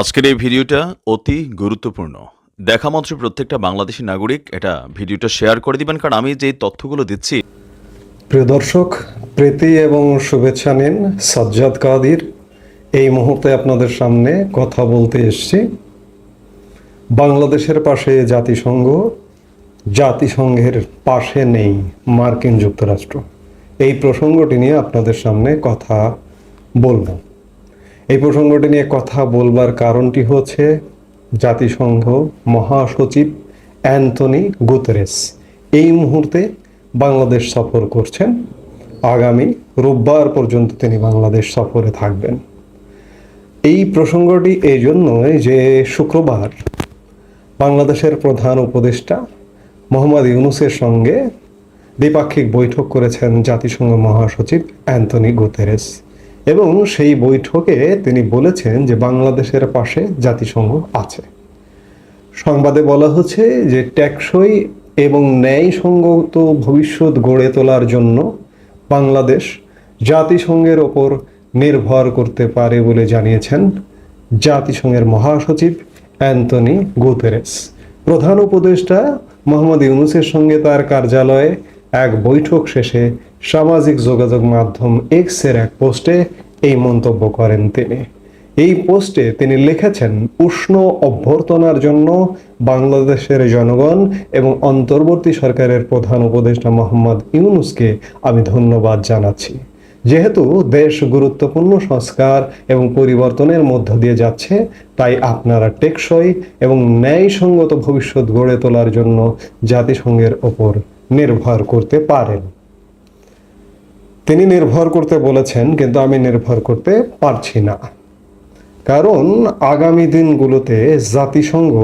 আজকের এই ভিডিওটা অতি গুরুত্বপূর্ণ। দেখা মাত্র প্রত্যেকটা বাংলাদেশি নাগরিক এটা ভিডিওটা শেয়ার করে দিবেন, কারণ আমি যে তথ্যগুলো দিচ্ছি। প্রিয় দর্শক, প্রীতি এবং শুভেচ্ছা নিন সাজ্জাদ কাদির। এই মুহূর্তে আপনাদের সামনে কথা বলতে এসেছি। বাংলাদেশের পাশে জাতিসংঘ, জাতিসংঘের পাশে নেই মার্কিন যুক্তরাষ্ট্র। এই প্রসঙ্গটি নিয়ে আপনাদের সামনে কথা বলব। এই প্রসঙ্গটি নিয়ে কথা বলবার কারণটি হচ্ছে জাতিসংঘ মহাসচিব অ্যান্থনি গুতেরেস এই মুহূর্তে বাংলাদেশ সফর করছেন। আগামী রোববার পর্যন্ত তিনি বাংলাদেশ সফরে থাকবেন। এই প্রসঙ্গটি এই জন্যই যে শুক্রবার বাংলাদেশের প্রধান উপদেষ্টা মোহাম্মদ ইউনুসের সঙ্গে দ্বিপাক্ষিক বৈঠক করেছেন জাতিসংঘ মহাসচিব অ্যান্টনি গুতেরেস। এবং সেই বৈঠকে তিনি বলেছেন যে বাংলাদেশের পাশে জাতিসংঘ আছে। সংবাদে বলা হচ্ছে যে টেকসই এবং ন্যায়সঙ্গত ভবিষ্যৎ গড়ে তোলার জন্য বাংলাদেশ জাতিসংঘের ওপর নির্ভর করতে পারে বলে জানিয়েছেন জাতিসংঘের মহাসচিব অ্যান্টনি গুতেরেস। প্রধান উপদেষ্টা মোহাম্মদ ইউনুসের সঙ্গে তার কার্যালয়ে এক বৈঠক শেষে সামাজিক যোগাযোগ মাধ্যম এক্সের এক পোস্টে এই মন্তব্য করেন তিনি। এই পোস্টে তিনি লিখেছেন, উষ্ণ অভ্যর্থনার জন্য বাংলাদেশের জনগণ এবং অন্তর্বর্তী সরকারের প্রধান উপদেষ্টা মোহাম্মদ ইউনুসকে আমি ধন্যবাদ জানাচ্ছি। যেহেতু দেশ গুরুত্বপূর্ণ সংস্কার এবং পরিবর্তনের মধ্য দিয়ে যাচ্ছে, তাই আপনারা টেকসই এবং ন্যায়সঙ্গত ভবিষ্যৎ গড়ে তোলার জন্য জাতিসংঘের ওপর নির্ভর করতে পারেন। তিনি নির্ভর করতে বলেছেন, কিন্তু আমি নির্ভর করতে পারছি না। কারণ আগামী দিনগুলোতে জাতিসংঘ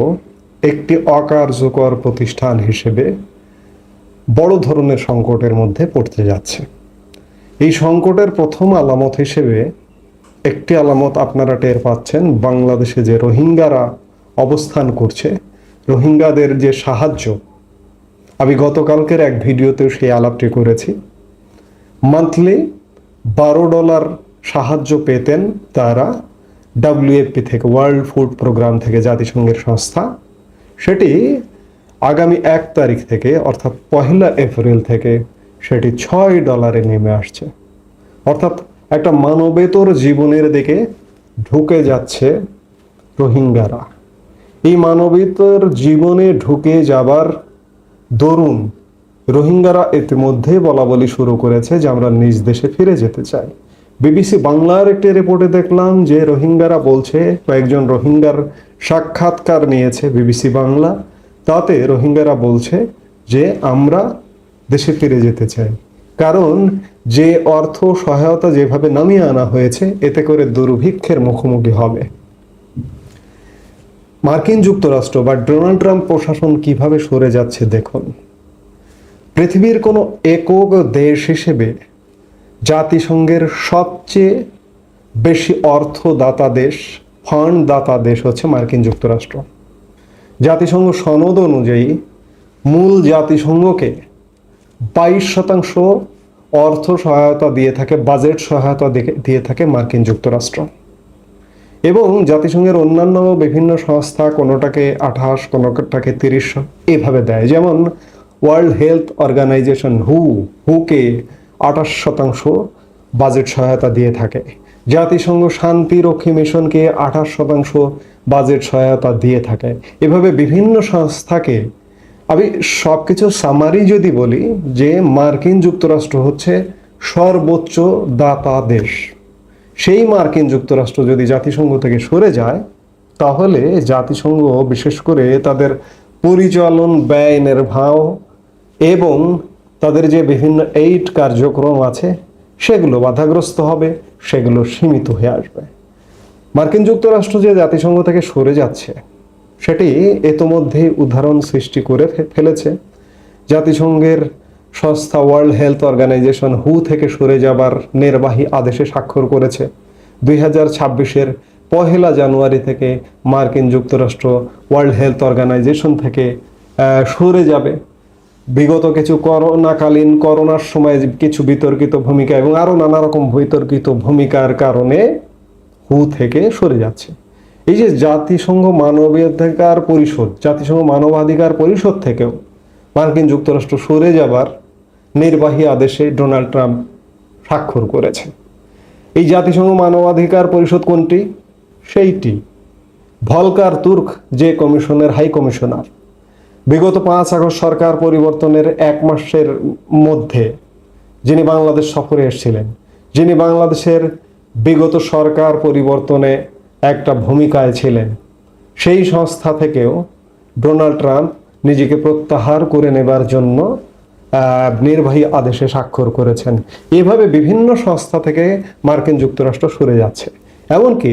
একটি অকার্যকর প্রতিষ্ঠান হিসেবে বড় ধরনের সংকটের মধ্যে পড়তে যাচ্ছে। এই সংকটের প্রথম আলামত হিসেবে একটি আলামত আপনারা টের পাচ্ছেন, বাংলাদেশে যে রোহিঙ্গারা অবস্থান করছে, রোহিঙ্গাদের যে সাহায্য আমি গতকালকের এক ভিডিওতেও সেই আলাপটি করেছি। মান্থলি বারো ডলার সাহায্য পেতেন তারা ডাব্লিউএফপি থেকে, ওয়ার্ল্ড ফুড প্রোগ্রাম থেকে, জাতিসংঘের সংস্থা। সেটি আগামী এক তারিখ থেকে, অর্থাৎ পহেলা এপ্রিল থেকে সেটি ছয় ডলারে নেমে আসছে। অর্থাৎ একটা মানবেতর জীবনের দিকে ঢুকে যাচ্ছে রোহিঙ্গারা। এই মানবেতর জীবনে ঢুকে যাবার দরুন। রোহিঙ্গারা ইতিমধ্যে বলা বলি শুরু করেছে যে আমরা নিজ দেশে ফিরে যেতে চাই। বিবিসি বাংলার একটি রিপোর্টে দেখলাম যে রোহিঙ্গারা বলছে, কয়েকজন রোহিঙ্গার সাক্ষাৎকার নিয়েছে বিবিসি বাংলা। তাতে রোহিঙ্গারা বলছে যে আমরা দেশে ফিরে যেতে চাই। কারণ যে অর্থ সহায়তা যেভাবে নামিয়ে আনা হয়েছে, এতে করে দুর্ভিক্ষের মুখোমুখি হবে। মার্কিন যুক্তরাষ্ট্র বা ডোনাল্ড ট্রাম্প প্রশাসন কীভাবে সরে যাচ্ছে দেখুন। পৃথিবীর কোনো একক দেশ হিসেবে জাতিসংঘের সবচেয়ে বেশি অর্থদাতা দেশ ফান্ড দাতা দেশ হচ্ছে মার্কিন যুক্তরাষ্ট্র। জাতিসংঘ সনদ অনুযায়ী মূল জাতিসংঘকে বাইশ শতাংশ অর্থ সহায়তা দিয়ে থাকে, বাজেট সহায়তা দিয়ে- থাকে মার্কিন যুক্তরাষ্ট্র। এবং জাতিসংঘের অন্যান্য বিভিন্ন সংস্থা কোনোটাকে আঠাশ, কোনোটাকে তিরিশ এভাবে দেয়। যেমন ওয়ার্ল্ড হেলথ অর্গানাইজেশন হু হুকে আঠাশ শতাংশ বাজেট সহায়তা দিয়ে থাকে। জাতিসংঘ শান্তিরক্ষী মিশনকে আঠাশ শতাংশ বাজেট সহায়তা দিয়ে থাকে। এভাবে বিভিন্ন সংস্থাকে আমি সব কিছু সামারি যদি বলি যে মার্কিন যুক্তরাষ্ট্র হচ্ছে সর্বোচ্চ দাতা দেশ। সেই মার্কিন যুক্তরাষ্ট্র যদি জাতিসংঘ থেকে সরে যায়, তাহলে জাতিসংঘ বিশেষ করে তাদের পরিচালন ব্যয় নির্বাহ এবং তাদের যে বিভিন্ন এইড কার্যক্রম আছে, সেগুলো বাধাগ্রস্ত হবে, সেগুলো সীমিত হয়ে আসবে। মার্কিন যুক্তরাষ্ট্র যে জাতিসংঘ থেকে সরে যাচ্ছে, সেটি ইতোমধ্যেই উদাহরণ সৃষ্টি করে ফেলেছে। জাতিসংঘের সংস্থা ওয়ার্ল্ড হেলথ অর্গানাইজেশন হু থেকে সরে যাবার নির্বাহী আদেশে স্বাক্ষর করেছে। দুই হাজার ছাব্বিশের পহেলা জানুয়ারি থেকে মার্কিন যুক্তরাষ্ট্র ওয়ার্ল্ড হেলথ অর্গানাইজেশন থেকে সরে যাবে। বিগত কিছু করোনাকালীন করোনার সময় কিছু বিতর্কিত ভূমিকা এবং আরও নানা রকম বিতর্কিত ভূমিকার কারণে হু থেকে সরে যাচ্ছে। এই যে জাতিসংঘ মানবাধিকার পরিষদ, জাতিসংঘ মানবাধিকার পরিষদ থেকেও মার্কিন যুক্তরাষ্ট্র সরে যাবার নির্বাহী আদেশে ডোনাল্ড ট্রাম্প স্বাক্ষর করেছে এই জাতিসংঘ মানবাধিকার পরিষদ কোনটি? সেইটি। ভলকার তুর্ক যে কমিশনের হাই কমিশনার। বিগত পাঁচ আগস্ট সরকার পরিবর্তনের এক মাসের মধ্যে যিনি বাংলাদেশ সফরে এসেছিলেন, যিনি বাংলাদেশের বিগত সরকার পরিবর্তনে একটা ভূমিকায় ছিলেন, সেই সংস্থা থেকেও ডোনাল্ড ট্রাম্প নিজেকে প্রত্যাহার করে নেবার জন্য নির্বাহী আদেশে স্বাক্ষর করেছেন। এভাবে বিভিন্ন সংস্থা থেকে মার্কিন যুক্তরাষ্ট্র সরে যাচ্ছে। এমনকি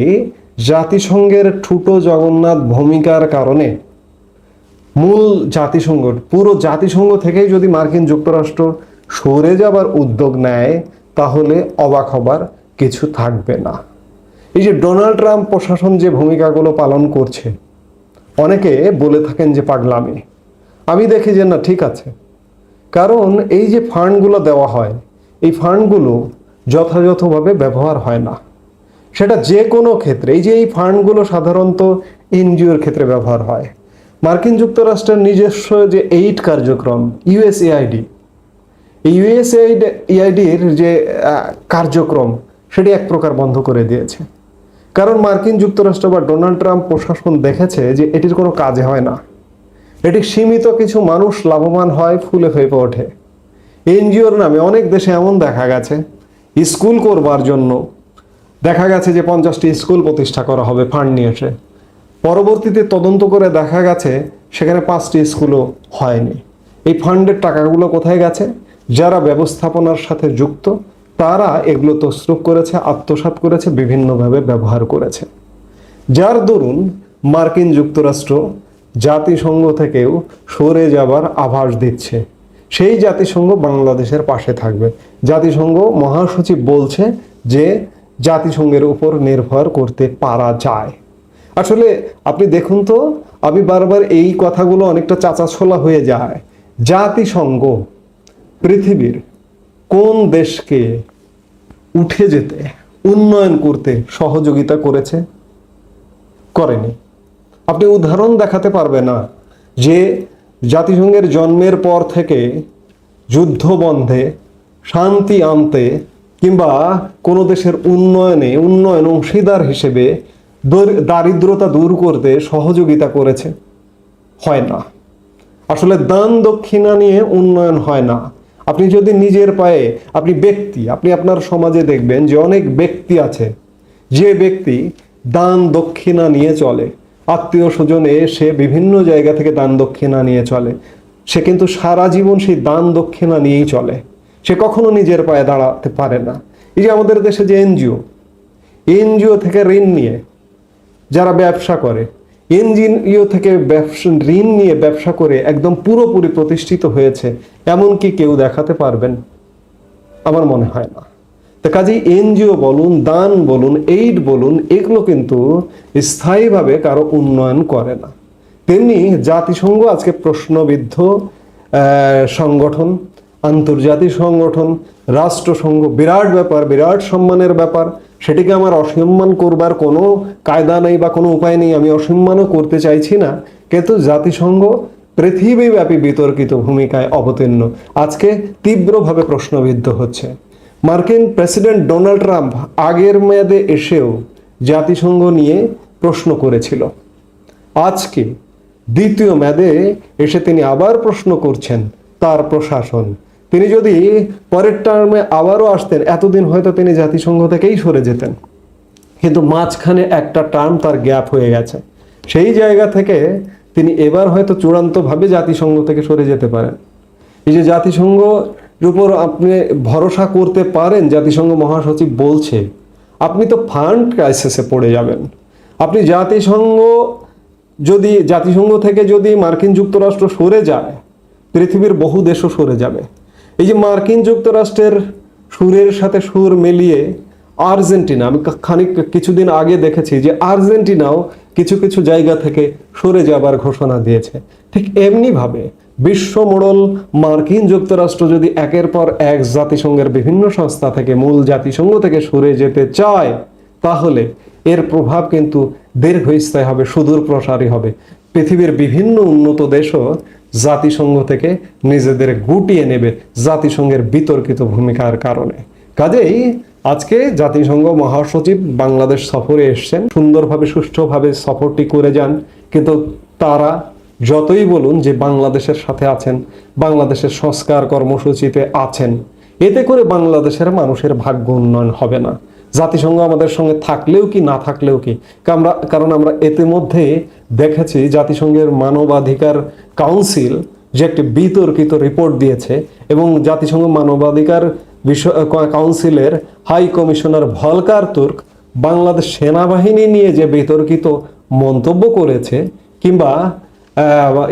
জাতিসংঘের ঠুটো জগন্নাথ ভূমিকার কারণে মূল জাতিসংঘ, পুরো জাতিসংঘ থেকেই যদি মার্কিন যুক্তরাষ্ট্র সরে যাবার উদ্যোগ নেয়, তাহলে অবাক হবার কিছু থাকবে না। এই যে ডোনাল্ড ট্রাম্প প্রশাসন যে ভূমিকাগুলো পালন করছে, অনেকে বলে থাকেন যে পাগলামি। আমি দেখি যে না, ঠিক আছে। কারণ এই যে ফান্ডগুলো দেওয়া হয়, এই ফান্ডগুলো যথাযথভাবে ব্যবহার হয় না। সেটা যে কোনো ক্ষেত্রে, এই যে এই ফান্ডগুলো সাধারণত এনজিওর ক্ষেত্রে ব্যবহার হয়। মার্কিন যুক্তরাষ্ট্রের নিজস্ব যে এইড কার্যক্রম, ইউএসএআইডি, এই ইউএসএআইডির যে কার্যক্রম, সেটি এক প্রকার বন্ধ করে দিয়েছে। কারণ মার্কিন যুক্তরাষ্ট্র বা ডোনাল্ড ট্রাম্প প্রশাসন দেখেছে যে এটির কোনো কাজে হয় না। এটি সীমিত কিছু মানুষ লাভবান হয় ফুলে ফেপে ওঠে। এনজিওর নামে অনেক দেশে এমন দেখা গেছে, স্কুল করবার জন্য। দেখা গেছে যে পঞ্চাশটি স্কুল প্রতিষ্ঠা করা হবে ফান্ড নিয়ে এসে। পরবর্তীতে তদন্ত করে দেখা গেছে সেখানে পাঁচটি স্কুলও হয়নি। এই ফান্ডের টাকাগুলো কোথায় গেছে? যারা ব্যবস্থাপনার সাথে যুক্ত, তারা এগুলো তসরুপ করেছে, আত্মসাৎ করেছে, বিভিন্নভাবে ব্যবহার করেছে। যার দরুন মার্কিন যুক্তরাষ্ট্র জাতিসংঘ থেকেও সরে যাবার আভাস দিচ্ছে। সেই জাতিসংঘ বাংলাদেশের পাশে থাকবে। জাতিসংঘ মহাসচিব বলছে যে জাতিসংঘের উপর নির্ভর করতে পারা যায়। আসলে আপনি দেখুন তো, আমি বারবার এই কথাগুলো অনেকটা চাচাছোলা হয়ে যায়। জাতিসংঘ পৃথিবীর কোন দেশকে উঠে যেতে, উন্নয়ন করতে সহযোগিতা করেছে? করেনি। আপনি উদাহরণ দেখাতে পারবে না যে জাতিসংঘের জন্মের পর থেকে যুদ্ধ বন্ধে শান্তি আনতে কিংবা কোনো দেশের উন্নয়নে উন্নয়ন অংশীদার হিসেবে দারিদ্রতা দূর করতে সহযোগিতা করেছে। হয় না। আসলে দান দক্ষিণা নিয়ে উন্নয়ন হয় না। আপনি যদি নিজের পায়ে, আপনি ব্যক্তি, আপনি আপনার সমাজে দেখবেন যে অনেক ব্যক্তি আছে, যে ব্যক্তি দান দক্ষিণা নিয়ে চলে। আত্মীয় স্বজনে সে বিভিন্ন জায়গা থেকে দান দক্ষিণা নিয়ে চলে। সে কিন্তু সারা জীবন সেই দান দক্ষিণা নিয়েই চলে। সে কখনো নিজের পায়ে দাঁড়াতে পারে না। এই যে আমাদের দেশে যে এনজিও এনজিও থেকে ঋণ নিয়ে যারা ব্যবসা করে, এনজিও থেকে ব্যবসা, ঋণ নিয়ে ব্যবসা করে একদম পুরোপুরি প্রতিষ্ঠিত হয়েছে এমন কি কেউ দেখাতে পারবেন, আমার মনে হয় না। তো কাজেই এনজিও বলুন, দান বলুন, এইড বলুন, এগুলো কিন্তু স্থায়ীভাবে কারও উন্নয়ন করে না। তেমনি জাতিসংঘ আজকে প্রশ্নবিদ্ধ সংগঠন, আন্তর্জাতিক সংগঠন, রাষ্ট্রসংঘ, বিরাট ব্যাপার, বিরাট সম্মানের ব্যাপার। সেটিকে আমার অসম্মান করবার কোনো কায়দা নেই বা কোনো উপায় নেই, আমি অসম্মানও করতে চাইছি না। কিন্তু জাতিসংঘ পৃথিবীব্যাপী বিতর্কিত ভূমিকায় অবতীর্ণ। আজকে তীব্রভাবে প্রশ্নবিদ্ধ হচ্ছে। মার্কিন প্রেসিডেন্ট ডোনাল্ড ট্রাম্প আগের মেয়াদে এসেও জাতিসংঘ নিয়ে প্রশ্ন করেছিল। আজকে দ্বিতীয় মেয়াদে এসে তিনি আবার প্রশ্ন করছেন তার প্রশাসন। তিনি যদি পরের টার্মে আবারও আসতেন, এতদিন হয়তো তিনি জাতিসংঘ থেকেই সরে যেতেন। কিন্তু মাঝখানে একটা টার্ম তার গ্যাপ হয়ে গেছে। সেই জায়গা থেকে তিনি এবার হয়তো চূড়ান্তভাবে জাতিসংঘ থেকে সরে যেতে পারেন। এই যে জাতিসংঘর উপর আপনি ভরসা করতে পারেন জাতিসংঘ মহাসচিব বলছে, আপনি তো ফান্ড ক্রাইসিসে পড়ে যাবেন। আপনি জাতিসংঘ যদি, জাতিসংঘ থেকে যদি মার্কিন যুক্তরাষ্ট্র সরে যায়, পৃথিবীর বহু দেশও সরে যাবে। এই যে মার্কিন যুক্তরাষ্ট্রের সুরের সাথে সুর মিলিয়ে আর্জেন্টিনা, আমি খানিক কিছুদিন আগে দেখেছি যে আর্জেন্টিনাও কিছু কিছু জায়গা থেকে সরে যাবার ঘোষণা দিয়েছে। ঠিক এমনিভাবে বিশ্ব মোড়ল মার্কিন যুক্তরাষ্ট্র যদি একের পর এক জাতিসংঘের বিভিন্ন সংস্থা থেকে মূল জাতিসংঘ থেকে সরে যেতে চায়, তাহলে এর প্রভাব কিন্তু দীর্ঘস্থায়ী হবে, সুদূর প্রসারী হবে। পৃথিবীর বিভিন্ন উন্নত দেশও জাতিসংঘ থেকে নিজেদের গুটিয়ে নেবে জাতিসংঘের বিতর্কিত ভূমিকার কারণে। কাজেই আজকে জাতিসংঘ মহাসচিব বাংলাদেশ সফরে এসছেন, সুন্দরভাবে, সুষ্ঠুভাবে সফরটি করে যান। কিন্তু তারা যতই বলুন যে বাংলাদেশের সাথে আছেন, বাংলাদেশের সংস্কার কর্মসূচিতে আছেন, এতে করে বাংলাদেশের মানুষের ভাগ্য উন্নয়ন হবে না। জাতিসংঘ আমাদের সঙ্গে থাকলেও কি, না থাকলেও কি? আমরা কারণ আমরা ইতিমধ্যে দেখেছি জাতিসংঘের মানবাধিকার কাউন্সিল যে একটি বিতর্কিত রিপোর্ট দিয়েছে এবং জাতিসংঘ মানবাধিকার বিষয় কাউন্সিলের high commissioner Volker Turk Bangladesh সেনাবাহিনী নিয়ে যে বিতর্কিত মন্তব্য করেছে কিংবা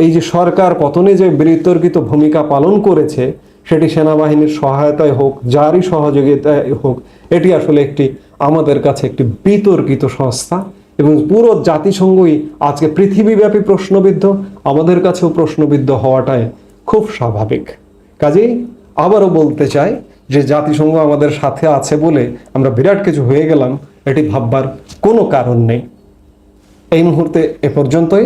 এই যে সরকার পতনে যে বিতর্কিত ভূমিকা পালন করেছে, সেটি সেনাবাহিনীর সহায়তায় হোক, যারই সহযোগিতায় হোক, এটি আসলে একটি আমাদের কাছে একটি বিতর্কিত সংস্থা এবং পুরো জাতিসংঘই আজকে পৃথিবীব্যাপী প্রশ্নবিদ্ধ, আমাদের কাছেও প্রশ্নবিদ্ধ হওয়াটাই খুব স্বাভাবিক। কাজেই আবারও বলতে চাই যে জাতিসংঘ আমাদের সাথে আছে বলে আমরা বিরাট কিছু হয়ে গেলাম, এটি ভাববার কোনো কারণ নেই। এই মুহূর্তে এ পর্যন্তই।